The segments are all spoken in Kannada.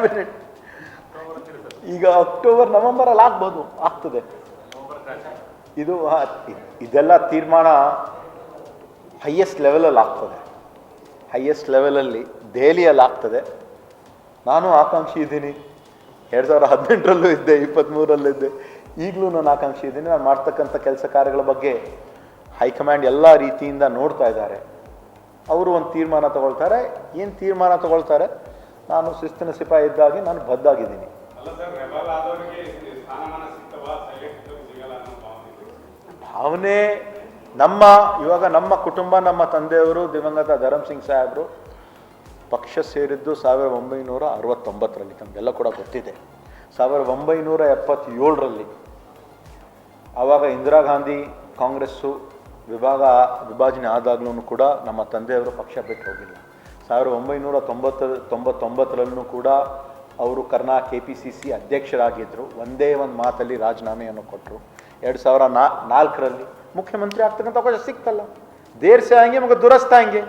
ಕ್ಯಾಬಿನೆಟ್ ಈಗ ಅಕ್ಟೋಬರ್ ನವೆಂಬರಲ್ಲಿ ಆಗ್ಬೋದು, ಆಗ್ತದೆ. ಇದು ಇದೆಲ್ಲ ತೀರ್ಮಾನ ಹೈಯೆಸ್ಟ್ ಲೆವೆಲಲ್ಲಿ ಆಗ್ತದೆ. ಹೈಯೆಸ್ಟ್ ಲೆವೆಲಲ್ಲಿ ದೆಹಲಿಯಲ್ಲಿ ಆಗ್ತದೆ. ನಾನು ಆಕಾಂಕ್ಷಿ ಇದ್ದೀನಿ. ಎರಡು ಸಾವಿರದ ಹದಿನೆಂಟರಲ್ಲೂ ಇದ್ದೆ ಇಪ್ಪತ್ತ್ಮೂರಲ್ಲೂ ಇದ್ದೆ. ಈಗಲೂ ನಾನು ಆಕಾಂಕ್ಷಿ ಇದ್ದೀನಿ. ನಾನು ಮಾಡ್ತಕ್ಕಂಥ ಕೆಲಸ ಕಾರ್ಯಗಳ ಬಗ್ಗೆ ಹೈಕಮಾಂಡ್ ಎಲ್ಲ ರೀತಿಯಿಂದ ನೋಡ್ತಾ ಇದ್ದಾರೆ. ಅವರು ಒಂದು ತೀರ್ಮಾನ ತಗೊಳ್ತಾರೆ. ಏನು ತೀರ್ಮಾನ ತಗೊಳ್ತಾರೆ? ನಾನು ಶಿಸ್ತಿನ ಸಿಪಾಯಿ ಇದ್ದಾಗಿ ನಾನು ಬದ್ದಾಗಿದ್ದೀನಿ. ಭಾವನೆ ನಮ್ಮ ಇವಾಗ ನಮ್ಮ ಕುಟುಂಬ ನಮ್ಮ ತಂದೆಯವರು ದಿವಂಗತ ಧರಮ್ ಸಿಂಗ್ ಸಾಹೇಬರು ಪಕ್ಷ ಸೇರಿದ್ದು ಸಾವಿರದ ಒಂಬೈನೂರ ಅರವತ್ತೊಂಬತ್ತರಲ್ಲಿ ನಮಗೆಲ್ಲ ಕೂಡ ಗೊತ್ತಿದೆ. ಸಾವಿರದ ಒಂಬೈನೂರ ಎಪ್ಪತ್ತೇಳರಲ್ಲಿ ಆವಾಗ ಇಂದಿರಾ ಗಾಂಧಿ ಕಾಂಗ್ರೆಸ್ಸು ವಿಭಾಗ ವಿಭಾಜನೆ ಆದಾಗಲೂ ಕೂಡ ನಮ್ಮ ತಂದೆಯವರು ಪಕ್ಷ ಬಿಟ್ಟು ಹೋಗಿಲ್ಲ. ಸಾವಿರದ ಒಂಬೈನೂರ ತೊಂಬತ್ತ ತೊಂಬತ್ತೊಂಬತ್ತರಲ್ಲೂ ಕೂಡ ಅವರು ಕರ್ನಾ ಕೆ ಪಿ ಸಿ ಸಿ ಅಧ್ಯಕ್ಷರಾಗಿದ್ದರು ಒಂದೇ ಒಂದು ಮಾತಲ್ಲಿ ರಾಜೀನಾಮೆಯನ್ನು ಕೊಟ್ಟರು ಎರಡು ಸಾವಿರ ನಾ ನಾಲ್ಕರಲ್ಲಿ ಮುಖ್ಯಮಂತ್ರಿ ಆಗ್ತಕ್ಕಂಥ ಅವಕಾಶ ಸಿಕ್ತಲ್ಲ ದೇರ್ ಸೆ ಆಯಂಗೆ ಮಗ ದುರಸ್ತ ಆಯಂಗೆ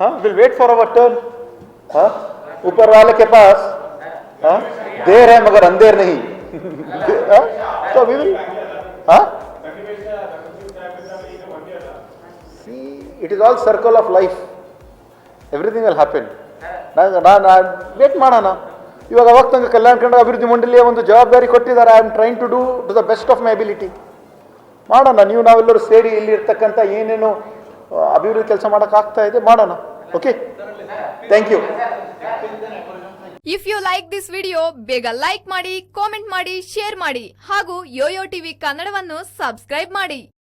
हाँ will wait for our turn हाँ ऊपर वाले के पास हाँ देर है मगर अंधेर नहीं हाँ? तो अभी भी हाँ ಸನ್ನಿವೇಶ ದಕ್ಷಿಣ ಸಾಹೇಬ್ರಿದ್ದಾಗ ಈಗ ಒಂದೇ ಅದ See, will happen happen. ನಾನು ವೇಟ್ ಮಾಡೋಣ. ಇವಾಗ ಅವಾಗ ತನಕ ಕಲ್ಯಾಣ ಕರ್ನಾಟಕ ಅಭಿವೃದ್ಧಿ ಮಂಡಳಿಯ ಒಂದು ಜವಾಬ್ದಾರಿ ಕೊಟ್ಟಿದ್ದಾರೆ. I am trying to do to the best of my ability ಮಾಡೋಣ. ನೀವು ನಾವೆಲ್ಲರೂ ಸೇರಿ ಇಲ್ಲಿ ಇರ್ತಕ್ಕಂಥ ಏನೇನು ಅಭಿವೃದ್ಧಿ ಕೆಲಸ ಮಾಡೋಕ್ಕಾಗ್ತಾ ಇದೆ. ಮಾಡೋಣ. Okay thank you if you like this video ಬೇಗ ಲೈಕ್ ಮಾಡಿ ಕಾಮೆಂಟ್ ಮಾಡಿ ಶೇರ್ ಮಾಡಿ. ಹಾಗೂ ಯೋಯೋ ಟಿವಿ ಕನ್ನಡವನ್ನು ಸಬ್ಸ್ಕ್ರೈಬ್ ಮಾಡಿ.